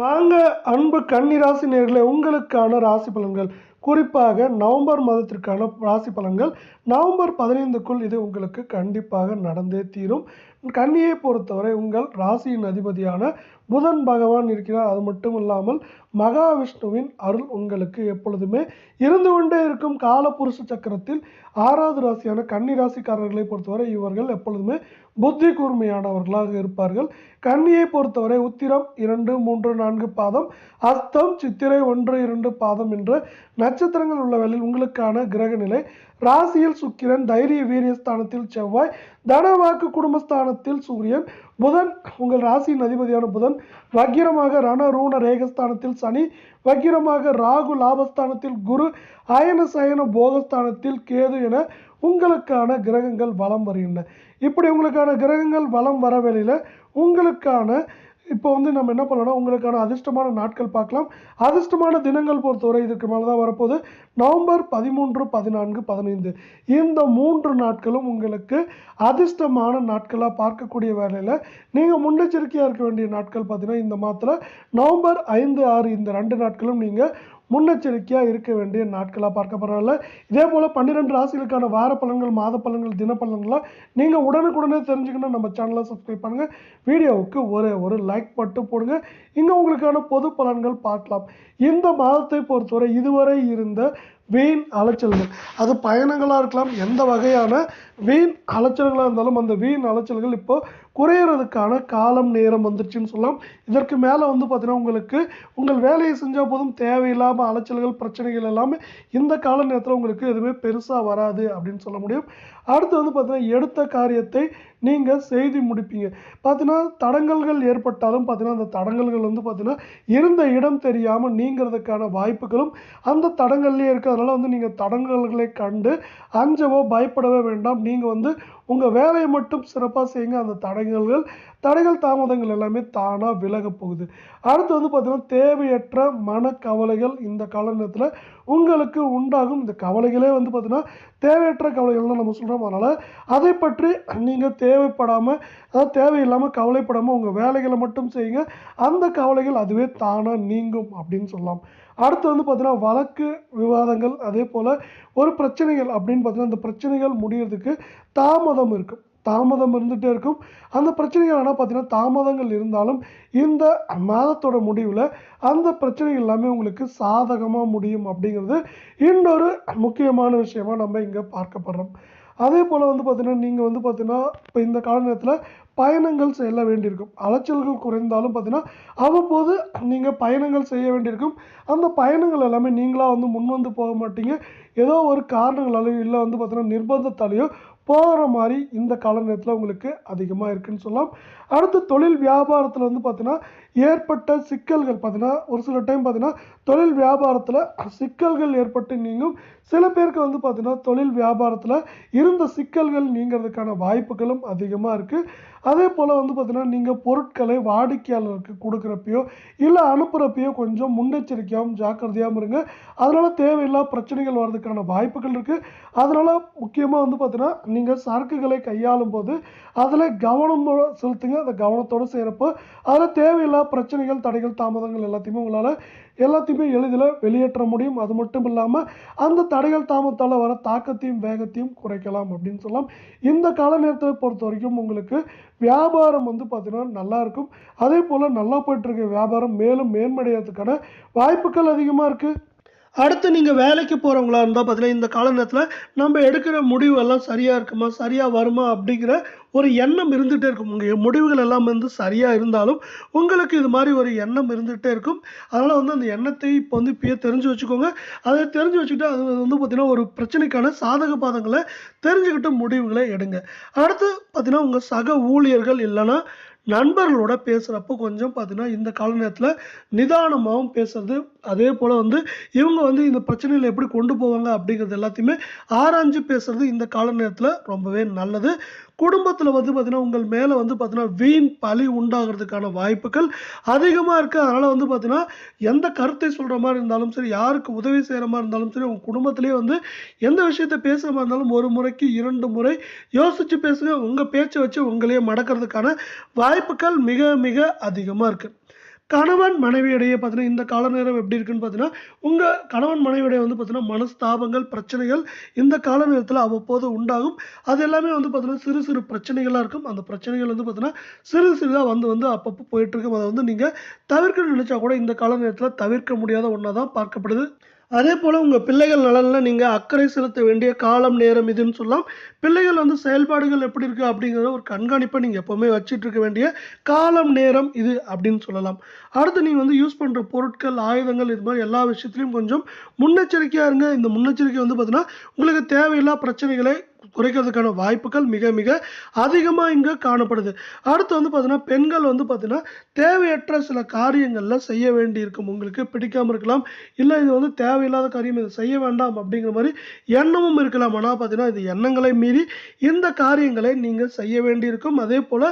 வாங்க அன்பு கன்னிராசி நேர்களை உங்களுக்கான ராசி பலன்கள். குறிப்பாக நவம்பர் மாதத்திற்கான ராசி பலன்கள். நவம்பர் பதினைந்துக்குள் இது உங்களுக்கு கண்டிப்பாக நடந்தே தீரும். கன்னியை பொறுத்தவரை உங்கள் ராசியின் அதிபதியான புதன் பகவான் இருக்கிறார். அது மட்டும் இல்லாமல் மகாவிஷ்ணுவின் அருள் உங்களுக்கு எப்பொழுதுமே இருந்து கொண்டே இருக்கும். காலபுருஷ சக்கரத்தில் ஆறாவது ராசியான கன்னி ராசிக்காரர்களை பொறுத்தவரை இவர்கள் எப்பொழுதுமே புத்தி கூர்மையானவர்களாக இருப்பார்கள். கன்னியை பொறுத்தவரை உத்திரம் இரண்டு மூன்று நான்கு பாதம் அஸ்தம் சித்திரை ஒன்று இரண்டு பாதம் என்ற நட்சத்திரங்கள் உள்ளவர்களில் உங்களுக்கான கிரக நிலை ராசியில் சுக்கிரன் தைரிய வீரியஸ்தானத்தில் செவ்வாய் தனவாக்கு குடும்பஸ்தானத்தில் சூரியன் புதன் உங்கள் ராசியின் அதிபதியான புதன் வக்கிரமாக ரண ரூண ரேகஸ்தானத்தில் சனி வக்கிரமாக ராகு லாபஸ்தானத்தில் குரு அயன சயன போகஸ்தானத்தில் கேது என உங்களுக்கான கிரகங்கள் வலம் வருகின்றன. இப்படி உங்களுக்கான கிரகங்கள் வலம் வர வேளையில் உங்களுக்கான இப்போ வந்து நம்ம என்ன பண்ணலாம் உங்களுக்கான அதிர்ஷ்டமான நாட்கள் பார்க்கலாம். அதிர்ஷ்டமான தினங்கள் பொறுத்தவரை இதுக்கு மேலே தான் வரப்போகுது. நவம்பர் பதிமூன்று பதினான்கு பதினைந்து. இந்த மூன்று நாட்களும் உங்களுக்கு அதிர்ஷ்டமான நாட்களாக பார்க்கக்கூடிய வேலையில் நீங்கள் முன்னெச்சரிக்கையாக இருக்க வேண்டிய நாட்கள் பார்த்தீங்கன்னா இந்த மாதத்தில் நவம்பர் ஐந்து ஆறு இந்த ரெண்டு நாட்களும் நீங்கள் முன்னெச்சரிக்கையாக இருக்க வேண்டிய நாட்களாக பார்க்கப்படுறதில்ல இதே போல் பன்னிரெண்டு ராசிகளுக்கான வார பலன்கள் மாத பலன்கள் தின நீங்கள் உடனுக்குடனே தெரிஞ்சுக்கணும் நம்ம சேனலை சப்ஸ்கிரைப் பண்ணுங்கள் வீடியோவுக்கு ஒரே ஒரு லைக் மட்டும் போடுங்க. இங்கே உங்களுக்கான பொது பலன்கள் பார்க்கலாம். இந்த மாதத்தை பொறுத்தவரை இதுவரை இருந்த வீண் அலைச்சல்கள் அது பயணங்களாக இருக்கலாம் எந்த வகையான வீண் அலைச்சல்களாக இருந்தாலும் அந்த வீண் அலைச்சல்கள் இப்போது குறையிறதுக்கான காலம் நேரம் வந்துருச்சுன்னு சொல்லலாம். இதற்கு மேலே வந்து பார்த்தீங்கன்னா உங்களுக்கு உங்கள் வேலையை செஞ்சால் போதும் தேவையில்லாமல் அலைச்சல்கள் பிரச்சனைகள் எல்லாமே இந்த கால நேரத்தில் உங்களுக்கு எதுவுமே பெருசாக வராது அப்படின்னு சொல்ல முடியும். அடுத்து வந்து பார்த்தீங்கன்னா எடுத்த காரியத்தை நீங்கள் செய்து முடிப்பீங்க. பார்த்தீங்கன்னா தடங்கல்கள் ஏற்பட்டாலும் பார்த்தீங்கன்னா அந்த தடங்கல்கள் வந்து பார்த்தீங்கன்னா இருந்த இடம் தெரியாமல் நீங்கிறதுக்கான வாய்ப்புகளும் அந்த தடங்கள்லேயே இருக்கிறதுனால வந்து நீங்கள் தடங்கல்களை கண்டு அஞ்சவோ பயப்படவே வேண்டாம். நீங்கள் வந்து உங்கள் வேலையை மட்டும் சிறப்பாக செய்யுங்க. அந்த தடைகள்கள் தடைகள் தாமதங்கள் எல்லாமே தானாக விலக போகுது. அடுத்து வந்து பார்த்தீங்கன்னா தேவையற்ற மனக்கவலைகள் இந்த கால நேரத்தில் உங்களுக்கு உண்டாகும். இந்த கவலைகளே வந்து பார்த்தீங்கன்னா தேவையற்ற கவலைகள் தான் நம்ம சொல்கிறோம் அதனால் அதை பற்றி நீங்கள் தேவைப்படாமல் அதாவது தேவையில்லாமல் கவலைப்படாமல் உங்கள் வேலைகளை மட்டும் செய்யுங்க. அந்த கவலைகள் அதுவே தானாக நீங்கும் அப்படின்னு சொல்லலாம். அடுத்து வந்து பார்த்தீங்கன்னா வழக்கு விவாதங்கள் அதே போல் ஒரு பிரச்சனைகள் அப்படின்னு பார்த்தீங்கன்னா அந்த பிரச்சனைகள் முடியறதுக்கு தாமதம் இருக்கும். தாமதம் இருந்துகிட்டே இருக்கும். அந்த பிரச்சனைகள் ஆனால் பார்த்தீங்கன்னா தாமதங்கள் இருந்தாலும் இந்த மாதத்தோட முடிவில் அந்த பிரச்சனைகள் எல்லாமே உங்களுக்கு சாதகமாக முடியும் அப்படிங்கிறது இன்னொரு முக்கியமான விஷயமாக நம்ம இங்கே பார்க்கப்படுறோம் அதே போல் வந்து பார்த்திங்கன்னா நீங்கள் வந்து பார்த்தீங்கன்னா இப்போ இந்த கால நேரத்தில் பயணங்கள் செல்ல வேண்டியிருக்கும். அலைச்சல்கள் குறைந்தாலும் பார்த்தீங்கன்னா அவ்வப்போது நீங்கள் பயணங்கள் செய்ய வேண்டியிருக்கும். அந்த பயணங்கள் எல்லாமே நீங்களாக வந்து முன்வந்து போக மாட்டீங்க. ஏதோ ஒரு காரணங்களாலையோ இல்லை வந்து பார்த்திங்கன்னா நிர்பந்தத்தாலேயோ போகிற மாதிரி இந்த கால நேரத்தில் உங்களுக்கு அதிகமாக இருக்குதுன்னு சொல்லலாம். அடுத்து தொழில் வியாபாரத்தில் வந்து பார்த்தீங்கன்னா ஏற்பட்ட சிக்கல்கள் பார்த்தீங்கன்னா ஒரு சில டைம் பார்த்தீங்கன்னா தொழில் வியாபாரத்தில் சிக்கல்கள் ஏற்பட்டு நீங்கும். சில பேருக்கு வந்து பார்த்தீங்கன்னா தொழில் வியாபாரத்தில் இருந்த சிக்கல்கள் நீங்கிறதுக்கான வாய்ப்புகளும் அதிகமாக இருக்குது அதே போல் வந்து பார்த்தீங்கன்னா நீங்கள் பொருட்களை வாடிக்கையாளருக்கு கொடுக்குறப்பையோ இல்லை அனுப்புகிறப்பையோ கொஞ்சம் முன்னெச்சரிக்கையாகவும் ஜாக்கிரதையாகவும் இருங்க. அதனால் தேவையில்லா பிரச்சனைகள் வர்றதுக்கான வாய்ப்புகள் இருக்குது அதனால் முக்கியமாக வந்து பார்த்தீங்கன்னா நீங்கள் சரக்குகளை கையாளும் போது அதில் கவனம் செலுத்துங்க. அந்த கவனத்தோடு செய்கிறப்போ அதில் தேவையில்லா பிரச்சனைகள் தடைகள் தாமதங்கள் எல்லாத்தையுமே உங்களால் எல்லாத்தையுமே எளிதில் வெளியேற்ற முடியும். அது மட்டும் இல்லாமல் அந்த தடைகள் தாமதத்தால் வர தாக்கத்தையும் வேகத்தையும் குறைக்கலாம் அப்படின்னு சொல்லலாம். இந்த கால நேரத்தை பொறுத்த வரைக்கும் உங்களுக்கு வியாபாரம் வந்து பார்த்தீங்கன்னா நல்லா இருக்கும். அதே போல் நல்லா போயிட்டுருக்க வியாபாரம் மேலும் மேம்படைகிறதுக்கான வாய்ப்புகள் அதிகமாக இருக்குது அடுத்து நீங்கள் வேலைக்கு போகிறவங்களா இருந்தால் பார்த்தீங்கன்னா இந்த கால நேரத்தில் நம்ம எடுக்கிற முடிவு எல்லாம் சரியாக இருக்குமா சரியாக வருமா அப்படிங்கிற ஒரு எண்ணம் இருந்துகிட்டே இருக்கும். உங்கள் முடிவுகள் எல்லாம் வந்து சரியாக இருந்தாலும் உங்களுக்கு இது மாதிரி ஒரு எண்ணம் இருந்துகிட்டே இருக்கும். அதனால் வந்து அந்த எண்ணத்தை இப்போ வந்து இப்பயே தெரிஞ்சு வச்சுக்கோங்க. அதை தெரிஞ்சு வச்சுக்கிட்டு அது வந்து பார்த்திங்கன்னா ஒரு பிரச்சனைக்கான சாதக பாதங்களை தெரிஞ்சுக்கிட்டு முடிவுகளை எடுங்க. அடுத்து பார்த்திங்கன்னா உங்கள் சக ஊழியர்கள் இல்லைன்னா நண்பர்களோட பேசுகிறப்போ கொஞ்சம் பார்த்தீங்கன்னா இந்த கால நேரத்தில் நிதானமாகவும் பேசுறது அதே போல் வந்து இவங்க வந்து இந்த பிரச்சனையில் எப்படி கொண்டு போவாங்க அப்படிங்கிறது எல்லாத்தையுமே ஆராய்ஞ்சு பேசுகிறது இந்த கால நேரத்தில் ரொம்பவே நல்லது. குடும்பத்தில் வந்து பார்த்திங்கன்னா உங்கள் மேலே வந்து பார்த்திங்கன்னா வீண் பழி உண்டாகிறதுக்கான வாய்ப்புகள் அதிகமாக இருக்குது அதனால் வந்து பார்த்திங்கன்னா எந்த கருத்தை சொல்கிற மாதிரி இருந்தாலும் சரி யாருக்கு உதவி செய்கிற மாதிரி இருந்தாலும் சரி உங்கள் குடும்பத்திலே வந்து எந்த விஷயத்தை பேசுகிற மாதிரி இருந்தாலும் ஒரு முறைக்கு இரண்டு முறை யோசித்து பேசுங்க. உங்கள் பேச்சை வச்சு உங்களையே மடக்கிறதுக்கான வாய்ப்புகள் மிக மிக அதிகமாக இருக்குது கணவன் மனைவியிடையே பார்த்தீங்கன்னா இந்த கால நேரம் எப்படி இருக்குன்னு பார்த்தீங்கன்னா உங்கள் கணவன் மனைவியிடையே வந்து பார்த்தீங்கன்னா மனஸ்தாபங்கள் பிரச்சனைகள் இந்த கால நேரத்தில் அவ்வப்போது உண்டாகும். அது எல்லாமே வந்து பார்த்தீங்கன்னா சிறு சிறு பிரச்சனைகளாக இருக்கும். அந்த பிரச்சனைகள் வந்து பார்த்தீங்கன்னா சிறு சிறுதாக வந்து வந்து அப்பப்போ போயிட்டுருக்கும் அதை வந்து நீங்கள் தவிர்க்க நினச்சா கூட இந்த கால நேரத்தில் தவிர்க்க முடியாத ஒன்றா தான் பார்க்கப்படுது. அதே போல் உங்கள் பிள்ளைகள் நலனில் நீங்கள் அக்கறை செலுத்த வேண்டிய காலம் நேரம் இதுன்னு சொல்லலாம் பிள்ளைகள் வந்து செயல்பாடுகள் எப்படி இருக்குது அப்படிங்கிறத ஒரு கண்காணிப்பை நீங்கள் எப்போவுமே வச்சிட்டு இருக்க வேண்டிய காலம் நேரம் இது அப்படின்னு சொல்லலாம். அடுத்து நீங்கள் வந்து யூஸ் பண்ணுற பொருட்கள் ஆயுதங்கள் இது மாதிரி எல்லா விஷயத்துலையும் கொஞ்சம் முன்னெச்சரிக்கையாக இருங்க. இந்த முன்னெச்சரிக்கை வந்து பார்த்தீங்கன்னா உங்களுக்கு தேவையில்லா பிரச்சனைகளை குறைக்கிறதுக்கான வாய்ப்புகள் மிக மிக அதிகமாக இங்கே காணப்படுது. அடுத்து வந்து பார்த்தீங்கன்னா பெண்கள் வந்து பார்த்தீங்கன்னா தேவையற்ற சில காரியங்களில் செய்ய வேண்டி இருக்கும் உங்களுக்கு பிடிக்காமல் இருக்கலாம். இல்லை இது வந்து தேவையில்லாத காரியம் இதை செய்ய வேண்டாம் அப்படிங்கிற மாதிரி எண்ணமும் இருக்கலாம். ஆனால் பார்த்தீங்கன்னா இது எண்ணங்களை மீறி இந்த காரியங்களை நீங்கள் செய்ய வேண்டி இருக்கும் அதே போல்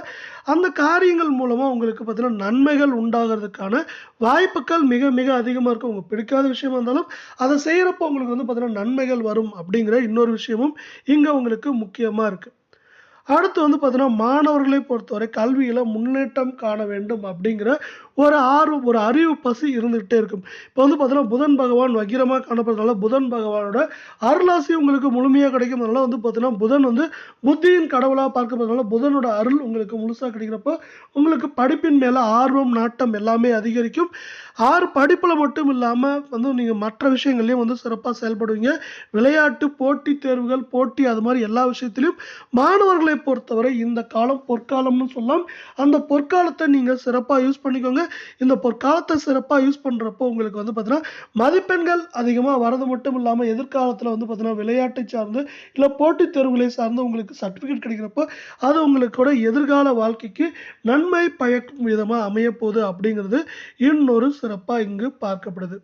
அந்த காரியங்கள் மூலமாக உங்களுக்கு பார்த்தீங்கன்னா நன்மைகள் உண்டாகிறதுக்கான வாய்ப்புகள் மிக மிக அதிகமாக இருக்கும். உங்களுக்கு பிடிக்காத விஷயமா இருந்தாலும் அதை செய்கிறப்போ உங்களுக்கு வந்து பார்த்தீங்கன்னா நன்மைகள் வரும் அப்படிங்கிற இன்னொரு விஷயமும் இங்கே உங்களுக்கு முக்கியமாக இருக்குது அடுத்து வந்து பார்த்தீங்கன்னா மாணவர்களை பொறுத்தவரை கல்வியில் முன்னேற்றம் காண வேண்டும் அப்படிங்கிற ஒரு ஆர்வம் ஒரு அறிவு பசி இருந்துகிட்டே இருக்கும். இப்போ வந்து பார்த்தீங்கன்னா புதன் பகவான் வக்கிரமாக காணப்படுறதுனால புதன் பகவானோட அருளாசி உங்களுக்கு முழுமையாக கிடைக்கும். அதனால வந்து பார்த்தீங்கன்னா புதன் வந்து புத்தியின் கடவுளாக பார்க்கப்படுறதுனால புதனோட அருள் உங்களுக்கு முழுசாக கிடைக்கிறப்போ உங்களுக்கு படிப்பின் மேலே ஆர்வம் நாட்டம் எல்லாமே அதிகரிக்கும். ஆறு படிப்பில் மட்டும் இல்லாமல் வந்து நீங்கள் மற்ற விஷயங்கள்லையும் வந்து சிறப்பாக செயல்படுவீங்க. விளையாட்டு போட்டி தேர்வுகள் போட்டி அது மாதிரி எல்லா விஷயத்திலையும் மாணவர்களை பொறுத்தவரை இந்த காலம் பொற்காலம்னு சொல்லலாம். அந்த பொற்காலத்தை நீங்கள் சிறப்பாக யூஸ் பண்ணிக்கோங்க. இந்த பொற்காலத்தை சிறப்பாக யூஸ் பண்ணுறப்போ உங்களுக்கு வந்து பார்த்தீங்கன்னா மதிப்பெண்கள் அதிகமாக வரது மட்டும் இல்லாமல் எதிர்காலத்தில் வந்து பார்த்தீங்கன்னா விளையாட்டை சார்ந்து இல்லை போட்டித் தேர்வுகளை சார்ந்து உங்களுக்கு சர்டிஃபிகேட் கிடைக்கிறப்போ அது உங்களுக்கோட எதிர்கால வாழ்க்கைக்கு நன்மை பயக்கும் விதமாக அமையப்போகுது அப்படிங்கிறது இன்னொரு சிறப்பாக இங்கு பார்க்கப்படுது.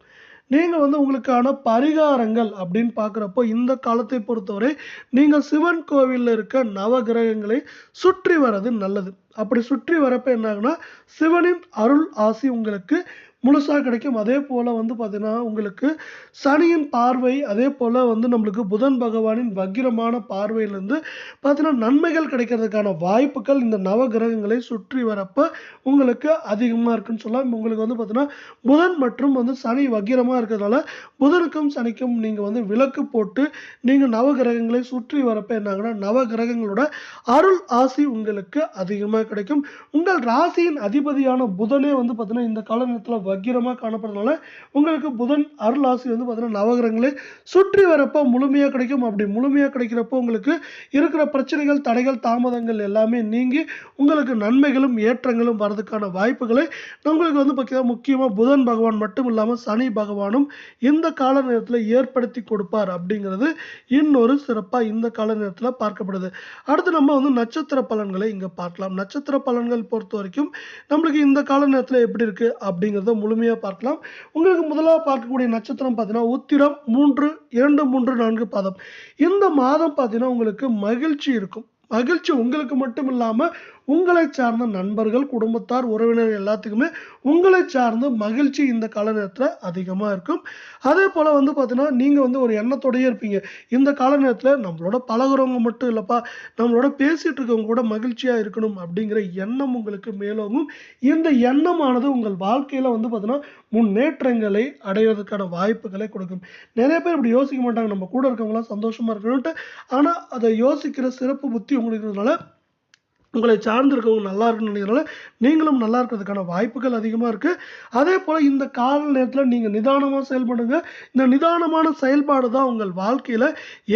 நீங்கள் வந்து உங்களுக்கான பரிகாரங்கள் அப்படின்னு பார்க்குறப்போ இந்த காலத்தை பொறுத்தவரை நீங்கள் சிவன் கோவிலில் இருக்க நவகிரகங்களை சுற்றி வர்றது நல்லது. அப்படி சுற்றி வரப்போ என்ன சிவனின் அருள் ஆசி உங்களுக்கு முழுசாக கிடைக்கும். அதே போல் வந்து பார்த்திங்கன்னா உங்களுக்கு சனியின் பார்வை அதே போல் வந்து நம்மளுக்கு புதன் பகவானின் வக்கிரமான பார்வையிலேருந்து பார்த்தீங்கன்னா நன்மைகள் கிடைக்கிறதுக்கான வாய்ப்புகள் இந்த நவகிரகங்களை சுற்றி வரப்போ உங்களுக்கு அதிகமாக இருக்குன்னு சொல்லலாம். உங்களுக்கு வந்து பார்த்திங்கன்னா புதன் மற்றும் வந்து சனி வக்கிரமாக இருக்கிறதுனால புதனுக்கும் சனிக்கும் நீங்கள் வந்து விளக்கு போட்டு நீங்கள் நவகிரகங்களை சுற்றி வரப்போ என்னாங்கன்னா நவ நவகிரகங்களோட அருள் ஆசி உங்களுக்கு அதிகமாக கிடைக்கும். உங்கள் ராசியின் அதிபதியான புதனே வந்து பார்த்திங்கன்னா இந்த காலநேரத்தில் வக்கிரமாக காணப்படுறதுனால உங்களுக்கு புதன் அருள் ஆசி வந்து பார்த்தீங்கன்னா நவகிரகங்களே சுற்றி வரப்போ முழுமையாக கிடைக்கும். அப்படி முழுமையாக கிடைக்கிறப்போ உங்களுக்கு இருக்கிற பிரச்சனைகள் தடைகள் தாமதங்கள் எல்லாமே நீங்கி உங்களுக்கு நன்மைகளும் ஏற்றங்களும் வரதுக்கான வாய்ப்புகளை உங்களுக்கு வந்து பார்த்தீங்கன்னா முக்கியமாக புதன் பகவான் மட்டும் இல்லாமல் சனி பகவானும் இந்த கால நேரத்தில் ஏற்படுத்தி கொடுப்பார் அப்படிங்கிறது இன்னொரு சிறப்பாக இந்த கால நேரத்தில் பார்க்கப்படுது. அடுத்து நம்ம வந்து நட்சத்திர பலன்களை இங்கே பார்க்கலாம். நட்சத்திர பலன்கள் பொறுத்த வரைக்கும் நம்மளுக்கு இந்த கால நேரத்தில் எப்படி இருக்குது அப்படிங்கிறத முழுமையாக பார்க்கலாம். உங்களுக்கு முதலாக பார்க்கக்கூடிய நட்சத்திரம் பார்த்தீங்கன்னா உத்திரம் மூன்று இரண்டு மூன்று நான்கு பாதம். இந்த மாதம் பார்த்தீங்கன்னா உங்களுக்கு மகிழ்ச்சி இருக்கும். மகிழ்ச்சி உங்களுக்கு மட்டும் இல்லாமல் உங்களை சார்ந்த நண்பர்கள் குடும்பத்தார் உறவினர் எல்லாத்துக்குமே உங்களை சார்ந்த மகிழ்ச்சி இந்த கால நேரத்தில் அதிகமாக இருக்கும். அதே போல் வந்து பார்த்தீங்கன்னா நீங்கள் வந்து ஒரு எண்ணத்தோடயே இருப்பீங்க. இந்த கால நேரத்தில் நம்மளோட பழகுறவங்க மட்டும் இல்லைப்பா நம்மளோட பேசிகிட்டு இருக்கவங்க கூட மகிழ்ச்சியாக இருக்கணும் அப்படிங்கிற எண்ணம் உங்களுக்கு மேலோங்கும். இந்த எண்ணமானது உங்கள் வாழ்க்கையில் வந்து பார்த்தீங்கன்னா முன்னேற்றங்களை அடைவதற்கான வாய்ப்புகளை கொடுக்கும். நிறைய பேர் இப்படி யோசிக்க மாட்டாங்க. நம்ம கூட இருக்கவங்களாம் சந்தோஷமாக இருக்கணும்ட்டு. ஆனால் அதை யோசிக்கிற சிறப்பு புத்தி உங்களுக்கு இருக்கிறதுனால உங்களை சார்ந்து இருக்கவங்க நல்லா இருக்குன்னு நினைக்கிறனால நீங்களும் நல்லா இருக்கிறதுக்கான வாய்ப்புகள் அதிகமாக இருக்குது அதே போல் இந்த கால நேரத்தில் நீங்கள் நிதானமாக செயல்படுங்க இந்த நிதானமான செயல்பாடு தான் உங்கள் வாழ்க்கையில்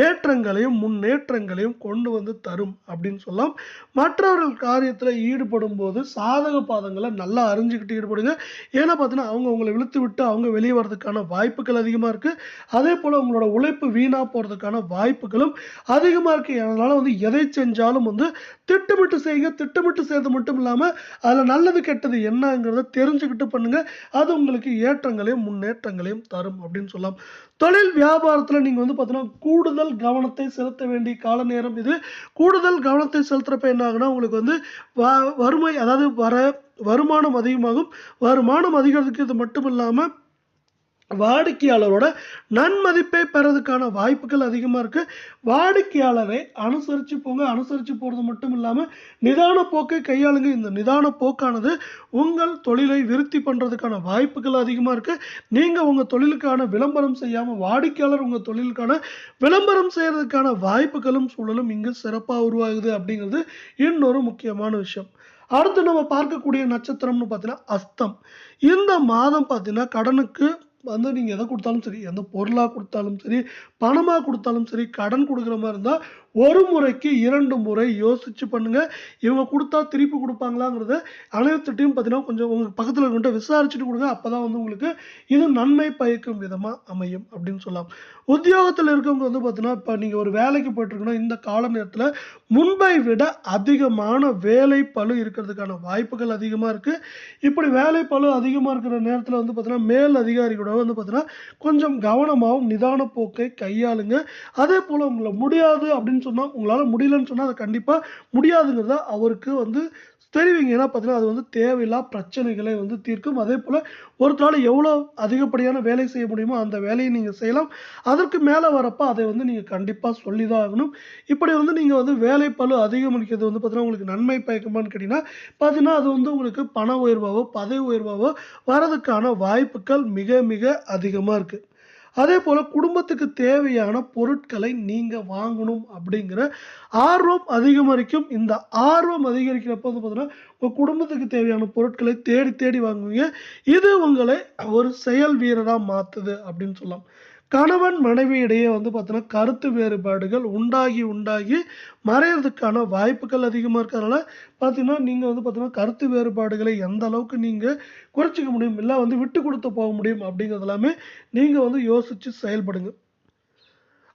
ஏற்றங்களையும் முன்னேற்றங்களையும் கொண்டு வந்து தரும் அப்படின்னு சொல்லலாம். மற்றவர்கள் காரியத்தில் ஈடுபடும் போது சாதக பாதங்களை நல்லா அறிஞ்சுக்கிட்டு ஈடுபடுங்க. ஏன்னா பார்த்தீங்கன்னா அவங்க உங்களை இழுத்து விட்டு அவங்க வெளியே வர்றதுக்கான வாய்ப்புகள் அதிகமாக இருக்குது அதே போல் உங்களோட உழைப்பு வீணாக போகிறதுக்கான வாய்ப்புகளும் அதிகமாக இருக்குது அதனால் வந்து எதை செஞ்சாலும் வந்து திட்டமிட்டு செய்க திட்டமிட்டு செய்வது மட்டும் இல்லாமல் அதில் நல்லது கெட்டது என்னங்கிறத தெரிஞ்சுக்கிட்டு பண்ணுங்க. அது உங்களுக்கு ஏற்றங்களையும் முன்னேற்றங்களையும் தரும் அப்படின்னு சொல்லலாம். தொழில் வியாபாரத்தில் நீங்கள் வந்து பார்த்தீங்கன்னா கூடுதல் கவனத்தை செலுத்த வேண்டிய கால நேரம் இது. கூடுதல் கவனத்தை செலுத்துறப்ப என்ன ஆகுனா உங்களுக்கு வந்து வ- வறுமை அதாவது வர வருமானம் அதிகமாகும். வருமானம் அதிகரிக்கிறது மட்டும் இல்லாமல் வாடிக்கையாளரோட நன்மதிப்பை பெறதுக்கான வாய்ப்புகள் அதிகமாக இருக்குது வாடிக்கையாளரை அனுசரித்து போங்க. அனுசரித்து போகிறது மட்டும் இல்லாமல் நிதான போக்கை கையாளுங்க. இந்த நிதான போக்கானது உங்கள் தொழிலை விருத்தி பண்ணுறதுக்கான வாய்ப்புகள் அதிகமாக இருக்குது நீங்கள் உங்கள் தொழிலுக்கான விளம்பரம் செய்யாமல் வாடிக்கையாளர் உங்கள் தொழிலுக்கான விளம்பரம் செய்கிறதுக்கான வாய்ப்புகளும் சூழலும் இங்கு சிறப்பாக உருவாகுது அப்படிங்கிறது இன்னொரு முக்கியமான விஷயம். அடுத்து நம்ம பார்க்கக்கூடிய நட்சத்திரம்னு பார்த்தீங்கன்னா அஸ்தம். இந்த மாதம் பார்த்தீங்கன்னா கடனுக்கு வந்து நீங்கள் எதை கொடுத்தாலும் சரி எந்த பொருளாக கொடுத்தாலும் சரி பணமாக கொடுத்தாலும் சரி கடன் கொடுக்குற மாதிரி இருந்தால் ஒரு முறைக்கு இரண்டு முறை யோசித்து பண்ணுங்கள் இவங்க கொடுத்தா திருப்பி கொடுப்பாங்களாங்கிறத அனைத்துட்டையும் பார்த்தீங்கன்னா கொஞ்சம் உங்களுக்கு பக்கத்தில் இருக்கவங்கள்ட்ட விசாரிச்சுட்டு கொடுங்க. அப்போ தான் வந்து உங்களுக்கு இது நன்மை பயக்கும் விதமாக அமையும் அப்படின்னு சொல்லலாம். உத்தியோகத்தில் இருக்கவங்க வந்து பார்த்தீங்கன்னா இப்போ நீங்கள் ஒரு வேலைக்கு போயிட்டுருக்கீங்கன்னா இந்த கால நேரத்தில் முன்பை விட அதிகமான வேலை பழு இருக்கிறதுக்கான வாய்ப்புகள் அதிகமாக இருக்குது இப்படி வேலை பழு அதிகமாக இருக்கிற நேரத்தில் வந்து பார்த்தீங்கன்னா மேல் அதிகாரிகளோட அதனால் வந்து பார்த்தீங்கன்னா கொஞ்சம் கவனமாகவும் நிதான போக்கை கையாளுங்க. அதே போல் உங்களை முடியாது அப்படின்னு சொன்னால் உங்களால் முடியலன்னு சொன்னால் அதை கண்டிப்பாக முடியாதுங்கிறத அவருக்கு வந்து தெரிவிங்க. ஏன்னா பார்த்தீங்கன்னா அது வந்து தேவையில்லா பிரச்சனைகளை வந்து தீர்க்கும். அதே போல் ஒருத்தரால் எவ்வளோ அதிகப்படியான வேலை செய்ய முடியுமோ அந்த வேலையை நீங்கள் செய்யலாம். அதற்கு மேலே வரப்போ அதை வந்து நீங்கள் கண்டிப்பாக சொல்லி தான் ஆகணும். இப்படி வந்து நீங்கள் வந்து வேலை பளு அதிகமளிக்கிறது வந்து பார்த்தீங்கன்னா உங்களுக்கு நன்மை பயக்குமான்னு கேட்டிங்கன்னா பார்த்தீங்கன்னா அது வந்து உங்களுக்கு பண உயர்வாவோ பதவி உயர்வாவோ வரதுக்கான வாய்ப்புகள் மிக மிக அதிகமாக இருக்குது அதே போல் குடும்பத்துக்கு தேவையான பொருட்களை நீங்கள் வாங்கணும் அப்படிங்கிற ஆர்வம் அதிகரிக்கும் இந்த ஆர்வம் அதிகரிக்கிறப்ப வந்து பார்த்தீங்கன்னா உங்கள் குடும்பத்துக்கு தேவையான பொருட்களை தேடி தேடி வாங்குவீங்க. இது உங்களை ஒரு செயல் வீரராக மாற்றுது அப்படின்னு சொல்லலாம். கணவன் மனைவி இடையே வந்து பார்த்தோன்னா கருத்து வேறுபாடுகள் உண்டாகி உண்டாகி மறையிறதுக்கான வாய்ப்புகள் அதிகமாக இருக்கிறதுனால பார்த்தீங்கன்னா நீங்கள் வந்து பார்த்தீங்கன்னா கருத்து வேறுபாடுகளை எந்த அளவுக்கு நீங்கள் குறைச்சிக்க முடியும் இல்லை வந்து விட்டு கொடுத்து போக முடியும் அப்படிங்கிறது எல்லாமே நீங்கள் வந்து யோசித்து செயல்படுங்க.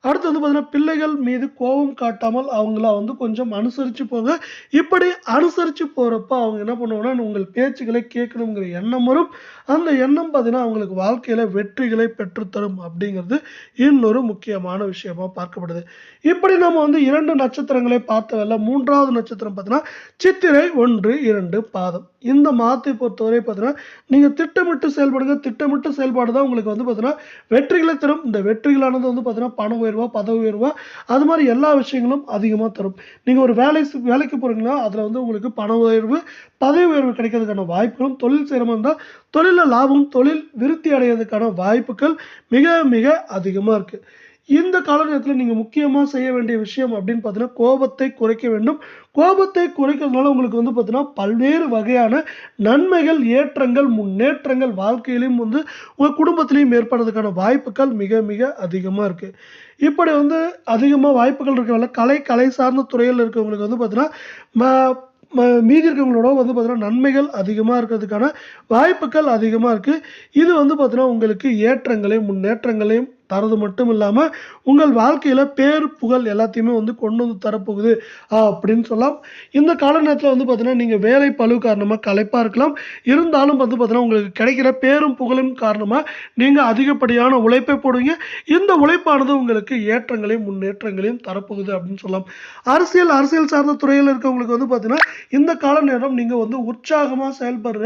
அடுத்து வந்து பார்த்தீங்கன்னா பிள்ளைகள் மீது கோபம் காட்டாமல் அவங்கள வந்து கொஞ்சம் அனுசரித்து போங்க. இப்படி அனுசரித்து போகிறப்ப அவங்க என்ன பண்ணுவாங்கன்னா உங்கள் பேச்சுக்களை கேட்கணுங்கிற எண்ணம் வரும். அந்த எண்ணம் பார்த்தீங்கன்னா அவங்களுக்கு வாழ்க்கையில் வெற்றிகளை பெற்றுத்தரும் அப்படிங்கிறது இன்னொரு முக்கியமான விஷயமா பார்க்கப்படுது. இப்படி நம்ம வந்து இரண்டு நட்சத்திரங்களை பார்த்தவல்ல மூன்றாவது நட்சத்திரம் பார்த்தீங்கன்னா சித்திரை ஒன்று இரண்டு பாதம். இந்த மாதத்தை பொறுத்தவரை பார்த்தீங்கன்னா நீங்கள் திட்டமிட்டு செயல்படுங்க. திட்டமிட்டு செயல்பாடு தான் உங்களுக்கு வந்து பார்த்தீங்கன்னா வெற்றிகளை தரும். இந்த வெற்றிகளானது வந்து பார்த்தீங்கன்னா பண உயர்வா பதவி உயர்வா அது மாதிரி எல்லா விஷயங்களும் அதிகமாக தரும். நீங்கள் ஒரு வேலை செ- வேலைக்கு போகிறீங்களா அதில் வந்து உங்களுக்கு பண உயர்வு பதவி உயர்வு கிடைக்கிறதுக்கான வாய்ப்புகளும் தொழில் செய்கிறமா இருந்தால் தொழிலில் லாபம் தொழில் விருத்தி அடைகிறதுக்கான வாய்ப்புகள் மிக மிக அதிகமாக இருக்குது இந்த காலகட்டத்தில் நீங்கள் முக்கியமாக செய்ய வேண்டிய விஷயம் அப்படின்னு பார்த்தீங்கன்னா கோபத்தை குறைக்க வேண்டும். கோபத்தை குறைக்கிறதுனால உங்களுக்கு வந்து பார்த்தீங்கன்னா பல்வேறு வகையான நன்மைகள் ஏற்றங்கள் முன்னேற்றங்கள் வாழ்க்கையிலையும் வந்து உங்கள் குடும்பத்திலையும் ஏற்படுறதுக்கான வாய்ப்புகள் மிக மிக அதிகமாக இருக்குது இப்படி வந்து அதிகமாக வாய்ப்புகள் இருக்கிறவங்கள கலை கலை சார்ந்த துறையில் இருக்கிறவங்களுக்கு வந்து பார்த்தீங்கன்னா ம- ம- மீதி இருக்கவங்களோட வந்து பார்த்தீங்கன்னா நன்மைகள் அதிகமாக இருக்கிறதுக்கான வாய்ப்புகள் அதிகமாக இருக்குது இது வந்து பார்த்தீங்கன்னா உங்களுக்கு ஏற்றங்களையும் முன்னேற்றங்களையும் தரது மட்டும் இல்லாமல் உங்கள் வாழ்க்கையில் பேர் புகழ் எல்லாத்தையுமே வந்து கொண்டு வந்து தரப்போகுது அப்படின்னு சொல்லலாம். இந்த கால நேரத்தில் வந்து பார்த்தீங்கன்னா நீங்கள் வேலை பழுவு காரணமாக களைப்பாக இருக்கலாம். இருந்தாலும் வந்து பார்த்தீங்கன்னா உங்களுக்கு கிடைக்கிற பேரும் புகழும் காரணமாக நீங்கள் அதிகப்படியான உழைப்பை போடுவீங்க. இந்த உழைப்பானது உங்களுக்கு ஏற்றங்களையும் முன்னேற்றங்களையும் தரப்போகுது அப்படின்னு சொல்லலாம். அரசியல் அரசியல் சார்ந்த துறையில் இருக்கவங்களுக்கு வந்து பார்த்தீங்கன்னா இந்த கால நேரம் நீங்கள் வந்து உற்சாகமாக செயல்படுற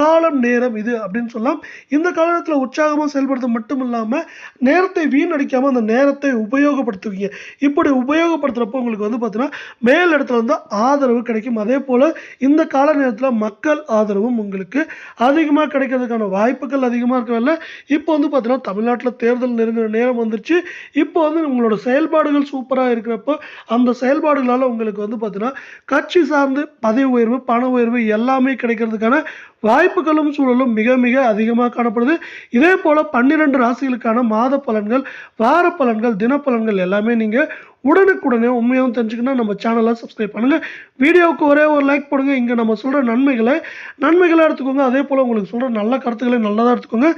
காலம் நேரம் இது அப்படின்னு சொல்லலாம். இந்த காலத்தில் உற்சாகமாக செயல்படுறது மட்டும் இல்லாமல் நேரத்தை வீணடிக்காமல் அந்த நேரத்தை உபயோகப்படுத்துவீங்க. இப்படி உபயோகப்படுத்துகிறப்போ உங்களுக்கு வந்து பார்த்தீங்கன்னா மேல் இடத்துல வந்து ஆதரவு கிடைக்கும். அதே போல் இந்த கால நேரத்தில் மக்கள் ஆதரவும் உங்களுக்கு அதிகமாக கிடைக்கிறதுக்கான வாய்ப்புகள் அதிகமாக இருக்கிறதில்ல இப்போ வந்து பார்த்தீங்கன்னா தமிழ்நாட்டில் தேர்தல் நெருங்குற நேரம் வந்துருச்சு. இப்போ வந்து உங்களோட செயல்பாடுகள் சூப்பராக இருக்கிறப்போ அந்த செயல்பாடுகளால் உங்களுக்கு வந்து பார்த்தீங்கன்னா கட்சி சார்ந்து பதவி உயர்வு பண உயர்வு எல்லாமே கிடைக்கிறதுக்கான வாய்ப்புகளும் சூழலும் மிக மிக அதிகமாக காணப்படுது. இதே போல் பன்னிரெண்டு ராசிகளுக்கான மாத பலன்கள் வார பலன்கள் தினப்பலன்கள் எல்லாமே நீங்கள் உடனுக்குடனே உண்மையாகவும் தெரிஞ்சுக்கணும் நம்ம சேனலை சப்ஸ்கிரைப் பண்ணுங்கள் வீடியோவுக்கு ஒரே ஒரு லைக் போடுங்க. இங்கே நம்ம சொல்கிற நன்மைகளை நன்மைகளாக எடுத்துக்கோங்க. அதே போல் உங்களுக்கு சொல்கிற நல்ல கருத்துக்களை நல்லதாக எடுத்துக்கோங்க.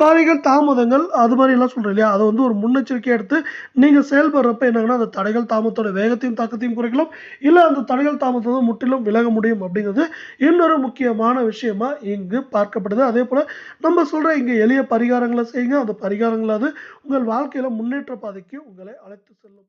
தடைகள் தாமதங்கள் அது மாதிரி எல்லாம் சொல்கிறேன் இல்லையா? அதை வந்து ஒரு முன்னெச்சரிக்கை எடுத்து நீங்கள் செயல்படுறப்ப என்னங்கன்னா அந்த தடைகள் தாமதத்தோட வேகத்தையும் தாக்கத்தையும் குறைக்கலாம். இல்லை அந்த தடைகள் தாமதத்தை முற்றிலும் விலக முடியும் அப்படிங்கிறது இன்னொரு முக்கியமான விஷயமா இங்கு பார்க்கப்படுது. அதே போல் நம்ம சொல்கிற இங்கே எளிய பரிகாரங்களை செய்யுங்க. அந்த பரிகாரங்களாவது உங்கள் வாழ்க்கையில் முன்னேற்ற பாதைக்கு உங்களை அழைத்து செல்லும்.